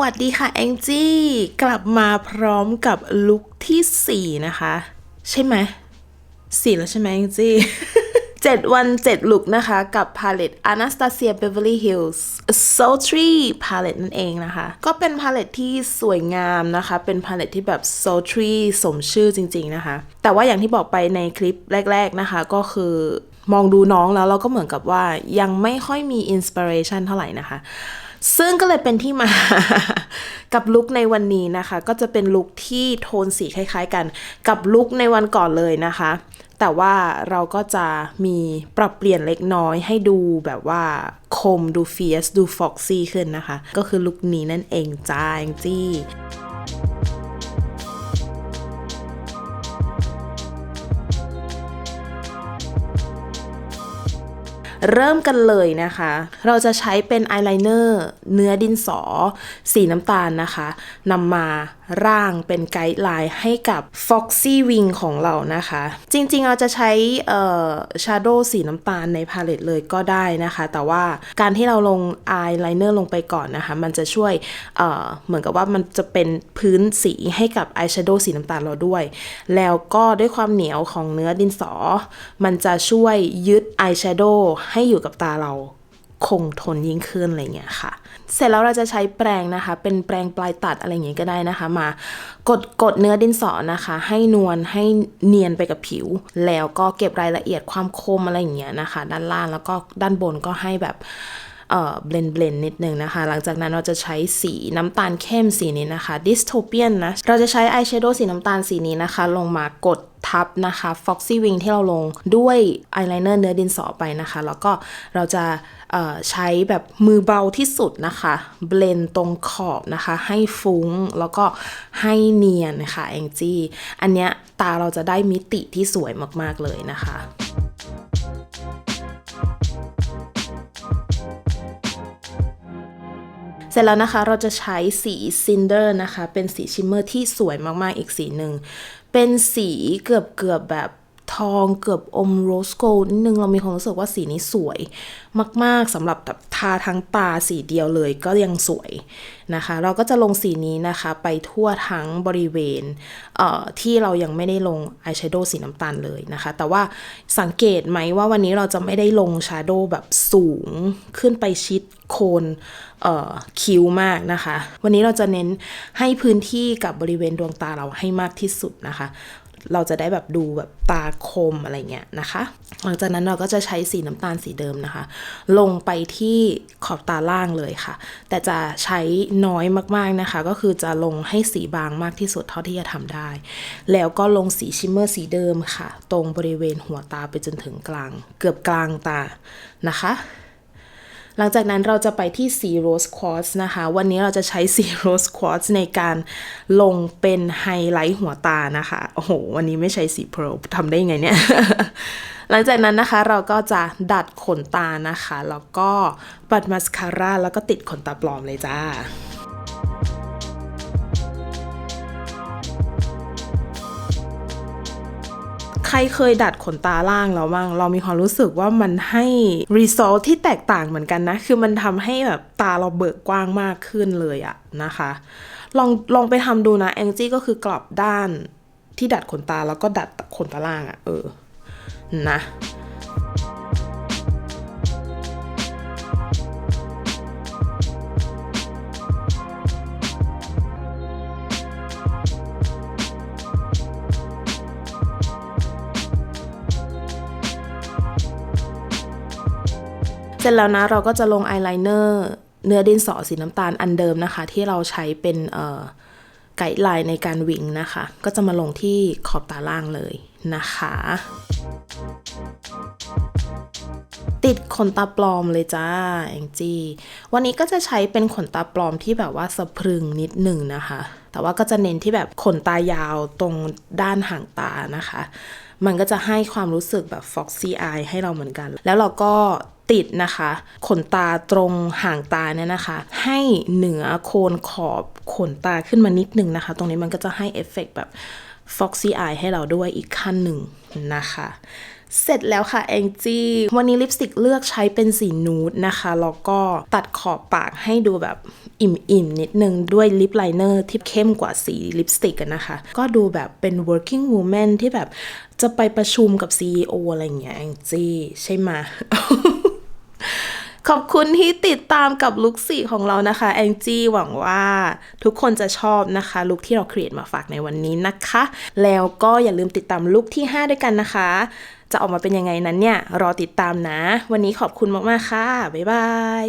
วัสดีค่ะแองจี้ กลับมาพร้อมกับลุคที่ 4 นะคะ ใช่ไหมสี่แล้วใช่ไหมแองจี้เจ็ดวันเจ็ดลุคนะคะ กับพาเลต Anastasia Beverly Hills Sultry Palette นั่นเองนะคะ ก็เป็นพาเลตที่สวยงามนะคะ เป็นพาเลตที่แบบ sultry สมชื่อจริงๆนะคะ แต่ว่าอย่างที่บอกไปในคลิปแรก ๆนะคะ ก็คือมองดูน้องแล้วเราก็เหมือนกับว่ายังไม่ค่อยมีอินสปิเรชันเท่าไหร่นะคะ ซึ่งก็เลยเป็นที่มา กับลุคในวันนี้นะคะ ก็จะเป็นลุคที่โทนสีคล้าย ๆ กัน กับลุคในวันก่อนเลยนะคะ แต่ว่าเราก็จะมีปรับเปลี่ยนเล็กน้อยให้ดูแบบว่าคมดูเฟียสดูฟ็อกซี่ขึ้นนะคะ ก็คือลุคนี้นั่นเองจ้าแองจี้ เริ่มกันเลยนะคะ เราจะใช้เป็นอายไลเนอร์เนื้อดินสอ สีน้ำตาลนะคะนำมาร่างเป็นไกด์ไลน์ให้กับ Foxy Wing ของเรานะคะ จริงๆเราจะใช้เอ่อ Shadow สีน้ำตาลในพาเลตเลยก็ได้นะคะ แต่ว่าการที่เราลงอายไลเนอร์ลงไปก่อนนะคะ มันจะช่วยเอ่อเหมือนกับว่ามันจะเป็นพื้นสีให้กับอายแชโดว์สีน้ำตาลเราด้วย แล้วก็ด้วยความเหนียวของเนื้อดินสอ มันจะช่วยยึดอายแชโดว์ให้อยู่กับตาเราคงทนยิ่งขึ้นอะไรเงี้ยค่ะ เสร็จแล้วเราจะใช้แปรงนะคะ เป็นแปรงปลายตัดอะไรเงี้ยก็ได้นะคะ มากดกดเนื้อดินสอนะคะ ให้นวลให้เนียนไปกับผิว แล้วก็เก็บรายละเอียดความคมอะไรอย่างเงี้ยนะคะ ด้านล่างแล้วก็ด้านบนก็ให้แบบ เบลนเบลนนิดนึงนะคะ หลังจากนั้นเราจะใช้สีน้ำตาลเข้มสีนี้นะคะ dystopian นะ เราจะใช้อายแชโดว์สีน้ำตาลสีนี้นะคะ ลงมากดทับนะคะ Foxy Wing ที่เราลงด้วยอายไลเนอร์เนื้อดินสอไปนะคะ แล้วก็เราจะใช้แบบมือเบาที่สุดนะคะ เบลนตรงขอบนะคะ ให้ฟุ้งแล้วก็ให้เนียนนะคะแองจี้ อันเนี้ยตาเราจะได้มิติที่สวยมาก ๆ เลยนะคะ ร็จแล้วนะคะเราจะใช้สีซินเดอร์นะคะ เป็นสีชิมเมอร์ที่สวยมากๆอีกสีหนึ่ง เป็นสีเกือบเกือบแบบทองเกือบอมโรสโกลนิดนึง เรามีความรู้สึกว่าสีนี้สวยมาก ๆสำหรับแบบ ทาทั้งตาสีเดียวเลยก็ยังสวยนะคะ เราก็จะลงสีนี้นะคะไปทั่วทั้งบริเวณเที่เรายังไม่ได้ลงอายแชโดว์สีน้ำตาลเลยนะคะ แต่ว่าสังเกตไหมว่าวันนี้เราจะไม่ได้ลงชาโดว์แบบสูงขึ้นไปชิดโคนคิ้วมากนะคะ วันนี้เราจะเน้นให้พื้นที่กับบริเวณดวงตาเราให้มากที่สุดนะคะ เราจะได้แบบดูแบบตาคมอะไรเงี้ยนะคะ หลังจากนั้นเราก็จะใช้สีน้ำตาลสีเดิมนะคะ ลงไปที่ขอบตาล่างเลยค่ะ แต่จะใช้น้อยมากๆนะคะ ก็คือจะลงให้สีบางมากที่สุดเท่าที่จะทำได้ แล้วก็ลงสีชิมเมอร์สีเดิมค่ะ ตรงบริเวณหัวตาไปจนถึงกลาง เกือบกลางตานะคะ หลังจากนั้นเราจะไปที่สีโรสควอตซ์นะคะ วันนี้เราจะใช้สีโรสควอตซ์ในการลงเป็นไฮไลท์หัวตานะคะ โอ้โห วันนี้ไม่ใช้สีเพร์ทำได้ยังไงเนี่ย หลังจากนั้นนะคะเราก็จะดัดขนตานะคะ แล้วก็ปัดมาสคาร่าแล้วก็ติดขนตาปลอมเลยจ้า ใครเคยดัดขนตาล่างแล้วบ้างเรามีความรู้สึกว่ามันให้รีซอสที่แตกต่างเหมือนกันนะ คือมันทำให้แบบตาเราเบิกกว้างมากขึ้นเลยอะนะคะ ลองลองไปทำดูนะแองจี้ก็คือกลับด้านที่ดัดขนตาแล้วก็ดัดขนตาล่างอะเออนะ ร็จแล้วนะเราก็จะลงอายไลเนอร์เนื้อดินสอสีน้ำตาลอันเดิมนะคะ ที่เราใช้เป็นไกด์ไลน์ในการวิงนะคะ ก็จะมาลงที่ขอบตาล่างเลยนะคะ ติดขนตาปลอมเลยจ้าแองจี้ วันนี้ก็จะใช้เป็นขนตาปลอมที่แบบว่าสะพรึงนิดหนึ่งนะคะ แต่ว่าก็จะเน้นที่แบบขนตายาวตรงด้านห่างตานะคะ มันก็จะให้ความรู้สึกแบบ foxy eye ให้เราเหมือนกัน แล้วเราก็ ติดนะคะ ขนตาตรงห่างตาเนี่ยนะคะ ให้เหนือโคนขอบขนตาขึ้นมานิดนึงนะคะ ตรงนี้มันก็จะให้เอฟเฟกต์แบบ Foxy Eye ให้เราด้วยอีกขั้นหนึ่งนะคะ เสร็จแล้วค่ะแองจี้ วันนี้ลิปสติกเลือกใช้เป็นสีนูดนะคะ แล้วก็ตัดขอบปากให้ดูแบบอิ่มๆ นิดนึงด้วยลิปไลเนอร์ที่เข้มกว่าสีลิปสติกนะคะ ก็ดูแบบเป็น working woman ที่แบบจะไปประชุมกับ CEO อะไรอย่างเงี้ยแองจี้ ใช่ไหม ขอบคุณที่ติดตามกับลุคสีของเรานะคะแองจี้หวังว่าทุกคนจะชอบนะคะลุคที่เราครีเอทมาฝากในวันนี้นะคะ แล้วก็อย่าลืมติดตามลุคที่ 5 ด้วยกันนะคะ จะออกมาเป็นยังไงนั้นเนี่ย รอติดตามนะ วันนี้ขอบคุณมาก ๆ ค่ะ บ๊ายบาย